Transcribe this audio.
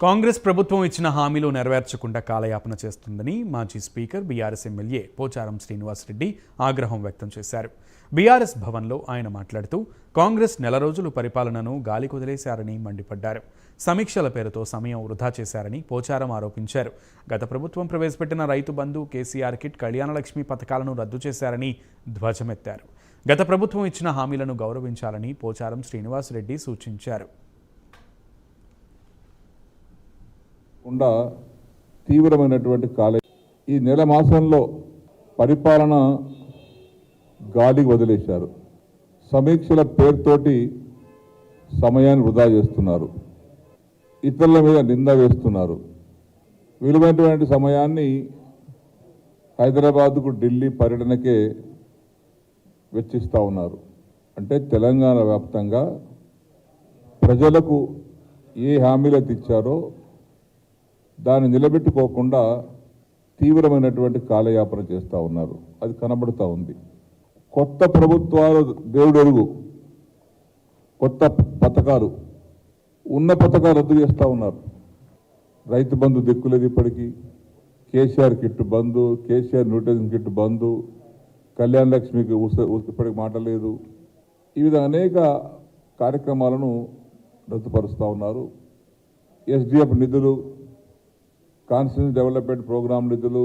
కాంగ్రెస్ ప్రభుత్వం ఇచ్చిన హామీలు నెరవేర్చకుండా కాలయాపన చేస్తుందని మాజీ speaker BRS MLA Pocharam Srinivasa Reddy ఆగ్రహం వ్యక్తం చేశారు. బీఆర్ఎస్ భవన్లో ఆయన మాట్లాడుతూ కాంగ్రెస్ నెల రోజులు పరిపాలనను గాలి కుదిలేశారని మండిపడ్డారు. సమీక్షల పేరుతో సమయం వృధా చేశారని పోచారం ఆరోపించారు. గత ప్రభుత్వం ప్రవేశపెట్టిన రైతు బంధు కేసీఆర్ కిట్ కళ్యాణలక్ష్మి పథకాలను రద్దు చేశారని ధ్వజమెత్తారు. గత ప్రభుత్వం ఇచ్చిన హామీలను గౌరవించాలని పోచారం శ్రీనివాసరెడ్డి సూచించారు. కాకుండా తీవ్రమైనటువంటి కాలే ఈ నెల మాసంలో పరిపాలన గాలికి వదిలేశారు. సమీక్షల పేరుతోటి సమయాన్ని వృధా చేస్తున్నారు. ఇతరుల మీద నింద వేస్తున్నారు. విలువైనటువంటి సమయాన్ని హైదరాబాద్కు ఢిల్లీ పర్యటనకే వెచ్చిస్తూ ఉన్నారు. అంటే తెలంగాణ వ్యాప్తంగా ప్రజలకు ఏ హామీలైతే ఇచ్చారో దాన్ని నిలబెట్టుకోకుండా తీవ్రమైనటువంటి కాలయాపన చేస్తూ ఉన్నారు. అది కనబడుతూ ఉంది. కొత్త ప్రభుత్వాలు దేవుడు కొత్త పథకాలు ఉన్న పథకాలు రద్దు చేస్తూ ఉన్నారు. రైతు బంధు దిక్కులేదు ఇప్పటికీ. కేసీఆర్ కిట్ బంధు కేసీఆర్ న్యూట్రిషన్ కిట్ బంధు కళ్యాణ లక్ష్మికి ఇప్పటికి మాట లేదు. ఈ విధంగా అనేక కార్యక్రమాలను రద్దుపరుస్తూ ఉన్నారు. ఎస్డిఎఫ్ నిధులు కాన్స్టిట్యూన్స్ డెవలప్మెంట్ ప్రోగ్రాం నిధులు